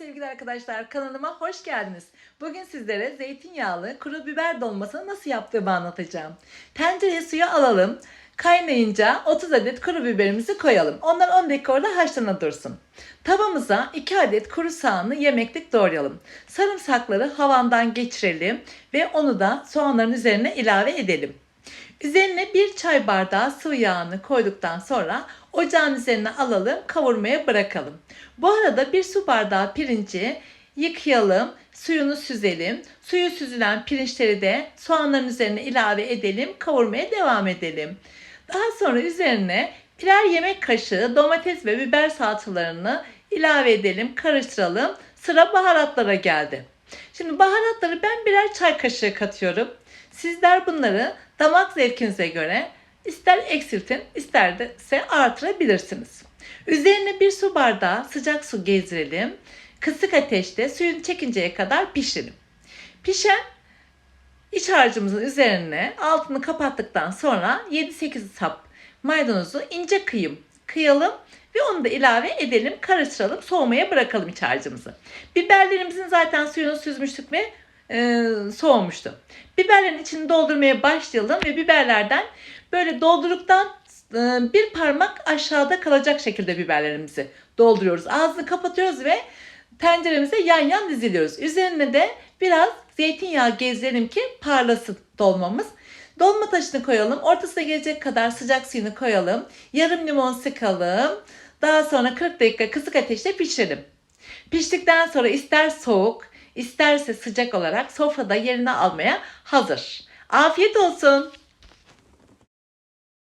sevgili arkadaşlar kanalıma hoş geldiniz. Bugün sizlere zeytinyağlı kuru biber dolmasını nasıl yaptığımı anlatacağım. Tencereye suyu alalım. Kaynayınca 30 adet kuru biberimizi koyalım. Onlar 10 dakika orada haşlana dursun. Tavamıza 2 adet kuru soğanı yemeklik doğrayalım. Sarımsakları havandan geçirelim ve onu da soğanların üzerine ilave edelim. Üzerine bir çay bardağı sıvı yağını koyduktan sonra ocağın üzerine alalım, kavurmaya bırakalım. Bu arada bir su bardağı pirinci yıkayalım, suyunu süzelim. Suyu süzülen pirinçleri de soğanların üzerine ilave edelim, kavurmaya devam edelim. Daha sonra üzerine birer yemek kaşığı domates ve biber salçalarını ilave edelim, karıştıralım. Sıra baharatlara geldi. Şimdi baharatları ben birer çay kaşığı katıyorum. Sizler bunları damak zevkinize göre ister eksiltin ister de artırabilirsiniz. Üzerine bir su bardağı sıcak su gezdirelim. Kısık ateşte suyunu çekinceye kadar pişirelim. Pişen iç harcımızın üzerine altını kapattıktan sonra 7-8 sap maydanozu ince kıyım kıyalım ve onu da ilave edelim, karıştıralım, soğumaya bırakalım iç harcımızı. Biberlerimizin zaten suyunu süzmüştük ve e, soğumuştu. Biberlerin içini doldurmaya başlayalım ve biberlerden böyle doldurduktan e, bir parmak aşağıda kalacak şekilde biberlerimizi dolduruyoruz. Ağzını kapatıyoruz ve tenceremize yan yan diziliyoruz. Üzerine de biraz zeytinyağı gezdirelim ki parlasın dolmamız. Dolma taşını koyalım. Ortasına gelecek kadar sıcak suyunu koyalım. Yarım limon sıkalım. Daha sonra 40 dakika kısık ateşte pişirelim. Piştikten sonra ister soğuk, isterse sıcak olarak sofrada yerine almaya hazır. Afiyet olsun.